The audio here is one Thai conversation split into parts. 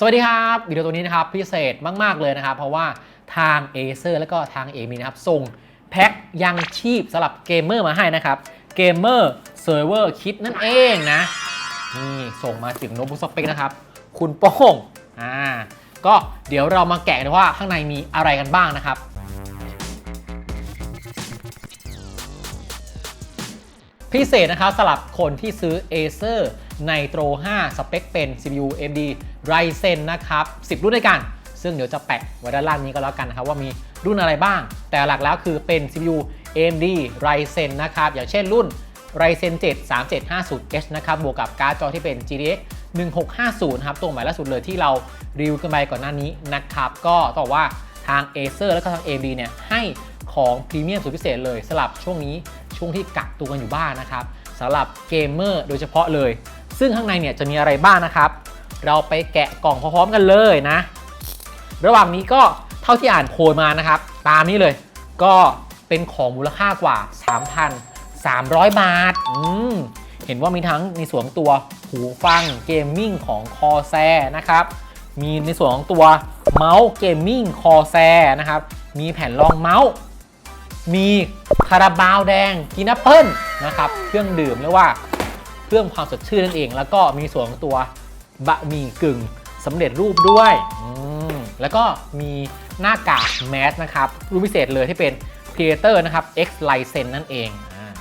สวัสดีครับวิดีโอตัวนี้นะครับพิเศษมาก ๆ เลยนะครับ เพราะว่าทาง Acer แล้วก็ทาง a อมีนะครับ ส่งแพ็คยังชีพสำหรับเกมเมอร์มาให้นะครับเกมเมอร์เซิร์ฟเวอร์คิดนั่นเองนะ นี่ส่งมาถึงโน้ตบุ๊กสเปคนะครับ คุณโป้งอ่าก็เดี๋ยวเรามาแกะกันว่าข้างในมีอะไรกันบ้างนะครับ พิเศษนะครับสำหรับคนที่ซื้อ Acer Nitro 5 สเปคเป็น CPU AMD Ryzen นะครับ 10 รุ่นด้วยกัน ซึ่งเดี๋ยวจะแปะไว้ด้านล่างนี้ก็แล้วกันนะครับ ว่ามีรุ่นอะไรบ้าง แต่หลักแล้วคือเป็น CPU AMD Ryzen นะครับ อย่างเช่นรุ่น Ryzen 7 3750H นะครับ บวกกับการ์ดจอที่เป็น GTX 1650 ครับ ตัวใหม่ล่าสุดเลยที่เรารีวิวกันไปก่อนหน้านี้นะครับ ก็ต้องบอกว่าทาง Acer และก็ทาง AMD เนี่ยให้ของพรีเมียมสุดพิเศษเลยสำหรับช่วงนี้ช่วงที่กักตัวกันอยู่บ้านนะครับสำหรับเกมเมอร์โดยเฉพาะเลย ซึ่งข้างในเนี่ยจะมีอะไรบ้างนะครับ เราไปแกะกล่องพร้อมๆกันเลยนะ ระหว่างนี้ก็เท่าที่อ่านโพยมานะครับ ตามนี้เลย ก็เป็นของมูลค่ากว่า 3,300 บาท อืมเห็นว่ามีทั้งในส่วนตัวหูฟังเกมมิ่งของคอแซนะครับ มีในส่วนของตัวเมาส์เกมมิ่งคอแซนะครับ มีแผ่นรองเมาส์ มีคาราบาวแดงกินแอปเปิลนะครับ เครื่องดื่มเรียกว่าเพิ่มความสดชื่นนั่นเอง แล้วก็มีส่วนของตัว บะหมี่กึ่งสำเร็จรูปด้วย แล้วก็มีหน้ากากแมสนะครับรูปพิเศษเลยที่เป็น Creator นะครับ X License นั่นเองอ่า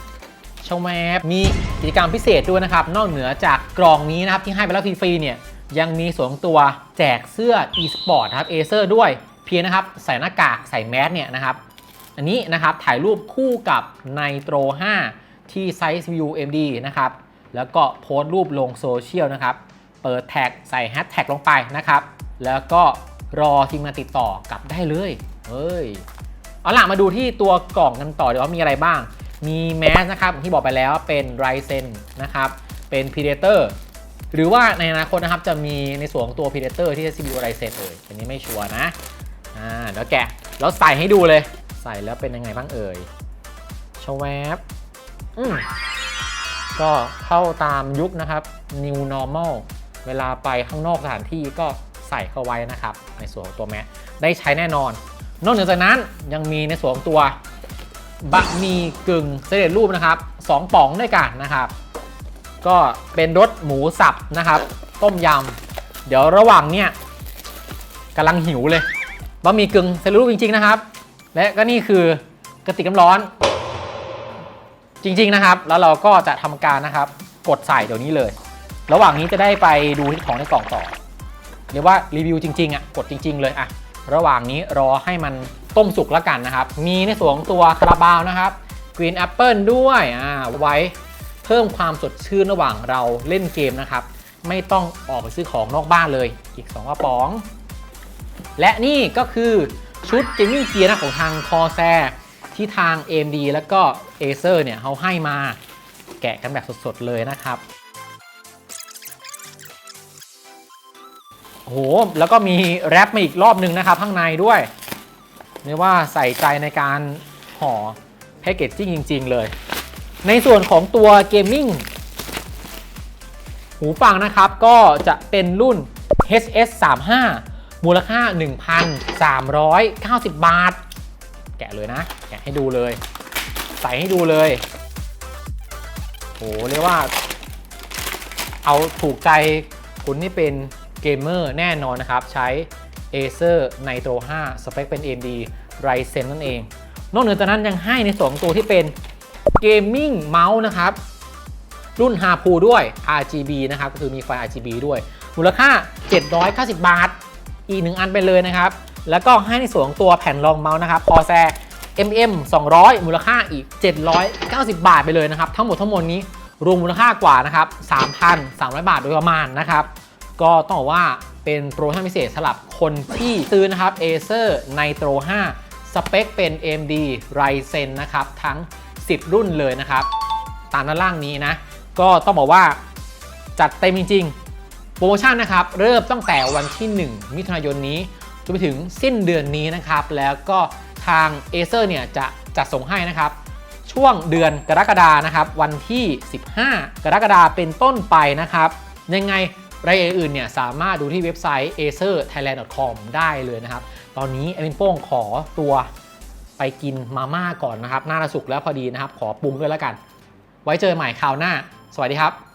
ชมแมปมีกิจกรรมพิเศษด้วยนะครับ นอกเหนือจากกล่องนี้นะครับที่ให้ไปแล้วฟรีๆเนี่ยยังมีสวมตัวแจกเสื้อ e-sport นะครับ Acer ด้วยเพียงนะครับใส่หน้ากากใส่แมสเนี่ยนะครับ อันนี้นะครับถ่ายรูปคู่กับ Nitro 5ที่ไซส์ View MD นะครับ แล้วก็โพสต์รูปลงโซเชียลนะครับ เปิดแท็กใส่แฮชแท็กลงไปนะครับ แล้วก็รอทีมงานติดต่อกลับได้เลยเฮ้ยเอาล่ะมาดูที่ตัวกล่องกันต่อเดี๋ยวว่ามีอะไรบ้าง มีแมสนะครับที่บอกไปแล้วเป็น Ryzen นะครับ เป็น Predator หรือว่าในอนาคตนะครับจะมีในส่วนของตัว Predator ที่จะ CPU Ryzen เอ่ยอันนี้ไม่ชัวร์นะอ่าเดี๋ยวแกะแล้วใส่ให้ดูเลย ใส่แล้วเป็นยังไงบ้างเอ่ยชวบอืมก็เข้าตามยุคนะครับ New Normal เวลาไปข้างนอกสถานที่ก็ใส่เข้าไว้นะครับ ในส่วนของตัวแมสได้ใช้แน่นอน นอกเหนือจากนั้นยังมีในส่วนของตัวบะหมี่กึ่งเสด็จรูปนะครับสองป๋องด้วยกันนะครับ ก็เป็นรสหมูสับนะครับ ต้มยำเดี๋ยวระหว่างเนี้ยกำลังหิวเลยบะหมี่กึ่งเสด็จรูปจริง ๆนะครับ และก็นี่คือกระติกน้ำร้อนจริง ๆนะครับ แล้วเราก็จะทำการนะครับ กดใส่เดี๋ยวนี้เลย ระหว่างนี้จะได้ไปดูที่ของในกล่องต่อ เรียกว่ารีวิวจริงๆอะกดจริง ๆ เลยอะระหว่างนี้รอให้มันต้มสุกแล้วกันนะครับ มีในส่วนของตัวคาราบาวนะครับ Green Apple ด้วยอ่าไว้เพิ่มความสดชื่นระหว่างเราเล่นเกมนะครับ ไม่ต้องออกไปซื้อของนอกบ้านเลย อีก2กระป๋อง และนี่ก็คือชุดเกมมิ่งเกียร์นะของทางคอแซที่ทาง AMD แล้วก็ Acer เนี่ยเขาให้มาแกะกันแบบสดๆเลยนะครับ โอ้โห แล้วก็มีแรปมาอีกรอบหนึ่งนะครับข้างในด้วยเรียกว่าใส่ใจในการห่อแพคเกจจิ้งจริง ๆ เลย ในส่วนของตัวเกมมิ่งหูฟังนะครับก็จะเป็นรุ่น HS 35 มูลค่า 1,390 บาท แกะเลยนะ แกะให้ดูเลย ใส่ให้ดูเลยโหเรียกว่า เอาถูกใจคุณที่เป็น เกมเมอร์แน่นอนนะครับ ใช้ Acer Nitro 5 สเปคเป็น AMD Ryzen นั่นเอง นอกเหนือจากนั้นยังให้ในส่วนของตัวที่เป็นเกมมิ่งเมาส์นะครับ รุ่น h a p o ด้วย RGB นะครับ ก็คือมีไฟ RGB ด้วย มูลค่า 790 บาท อีกหนึ่งอันไปเลยนะครับ แล้วก็ให้ในส่วนของตัวแผ่นรองเมาส์นะครับ Corsair MM 200 มูลค่าอีก 790 บาทไปเลยนะครับ ทั้งหมดทั้งมวลนี้รวมมูลค่ากว่านะครับ 3,300 บาทโดยประมาณนะครับ ก็ต้องบอกว่าเป็นโปรโมชั่นพิเศษสำหรับคนที่ซื้อนะครับ Acer Nitro 5 สเปคเป็น AMD Ryzen นะครับ ทั้ง 10 รุ่นเลยนะครับ ตามด้านล่างนี้นะ ก็ต้องบอกว่าจัดเต็มจริงๆ โปรโมชั่นนะครับ เริ่มตั้งแต่วันที่ 1 มิถุนายนนี้จนไปถึงสิ้นเดือนนี้นะครับ แล้วก็ทาง Acer เนี่ยจะจัดส่งให้นะครับ ช่วงเดือนกรกฎานะครับ วันที่ 15 กรกฎาเป็นต้นไปนะครับ ยังไง รายละเอียดอื่นเนี่ยสามารถดูที่เว็บไซต์ acerthailand.com ได้เลยนะครับ ตอนนี้ไอดมินโป้งขอตัวไปกินมาม่าก่อนนะครับน่าสุกแล้วพอดีนะครับ ขอปรุงด้วยแล้วกัน ไว้เจอใหม่คราวหน้า สวัสดีครับ